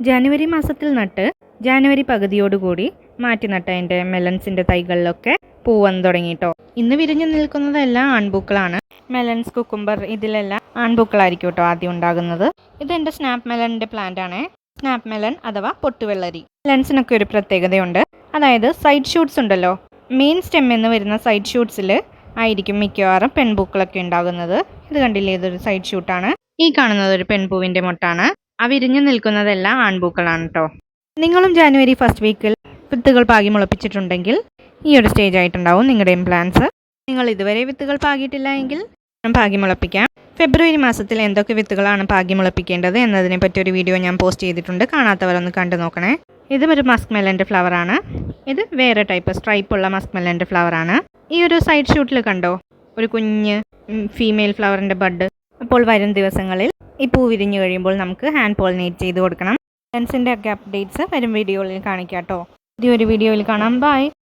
ജനുവരി മാസത്തിൽ നട്ട് ജാനുവരി പകുതിയോടുകൂടി മാറ്റി നട്ടതിന്റെ മെലൻസിന്റെ തൈകളിലൊക്കെ പൂവൻ തുടങ്ങിയിട്ടോ. ഇന്ന് വിരിഞ്ഞു നിൽക്കുന്നതെല്ലാം ആൺപൂക്കളാണ്. മെലൻസ് കുക്കുംബർ ഇതിലെല്ലാം ആൺപൂക്കളായിരിക്കും കേട്ടോ ആദ്യം ഉണ്ടാകുന്നത്. ഇത് എന്റെ സ്നാപ്പ് മെലന്റെ പ്ലാന്റ് ആണ് സ്നാപ്പ് മെലൺ അഥവാ പൊട്ടുവെള്ളരി. മെലൻസിനൊക്കെ ഒരു പ്രത്യേകതയുണ്ട്. അതായത് സൈഡ് ഷൂട്ട്സ് ഉണ്ടല്ലോ. മെയിൻ സ്റ്റെം എന്ന് വരുന്ന സൈഡ് ഷൂട്ട്സിൽ ആയിരിക്കും മിക്കവാറും പെൺപൂക്കളൊക്കെ ഉണ്ടാകുന്നത്. ഇത് കണ്ടില്ലേ? ഇതൊരു സൈഡ് ഷൂട്ടാണ്. ഈ കാണുന്നത് ഒരു പെൺപൂവിന്റെ മുട്ടാണ്. ആ വിരിഞ്ഞു നിൽക്കുന്നതെല്ലാം ആൺപൂക്കളാണ് കേട്ടോ നിങ്ങളും ജാനുവരി ഫസ്റ്റ് വീക്കിൽ വിത്തുകൾ പാകി മുളപ്പിച്ചിട്ടുണ്ടെങ്കിൽ ഈ ഒരു സ്റ്റേജ് ആയിട്ടുണ്ടാവും നിങ്ങളുടെയും പ്ലാൻസ് നിങ്ങൾ ഇതുവരെ വിത്തുകൾ പാകിയിട്ടില്ല എങ്കിൽ പാകി മുളപ്പിക്കാം. ഫെബ്രുവരി മാസത്തിൽ എന്തൊക്കെ വിത്തുകളാണ് പാകി മുളപ്പിക്കേണ്ടത് എന്നതിനെ പറ്റി ഒരു വീഡിയോ ഞാൻ പോസ്റ്റ് ചെയ്തിട്ടുണ്ട്. കാണാത്തവരൊന്ന് കണ്ടു നോക്കണേ. ഇതും ഒരു മസ്ക് മെല്ലന്റെ ഫ്ലവർ ആണ്. ഇത് വേറെ ടൈപ്പ് സ്ട്രൈപ്പ് ഉള്ള മസ്ക് മെല്ലന്റെ ഫ്ലവർ ആണ്. ഈ ഒരു സൈഡ് ഷൂട്ടിൽ കണ്ടോ? ഒരു കുഞ്ഞ് ഫീമെയിൽ ഫ്ലവറിന്റെ ബഡ് അപ്പോൾ വരും ദിവസങ്ങളിൽ ഈ പൂ വിരിഞ്ഞു കഴിയുമ്പോൾ നമുക്ക് ഹാൻഡ് പോളിനേറ്റ് ചെയ്ത് കൊടുക്കണം. ഫ്രണ്ട്സിന്റെ ഒക്കെ അപ്ഡേറ്റ്സ് വരും വീഡിയോയിൽ കാണിക്കാം കേട്ടോ പുതിയൊരു വീഡിയോയിൽ കാണാം. ബൈ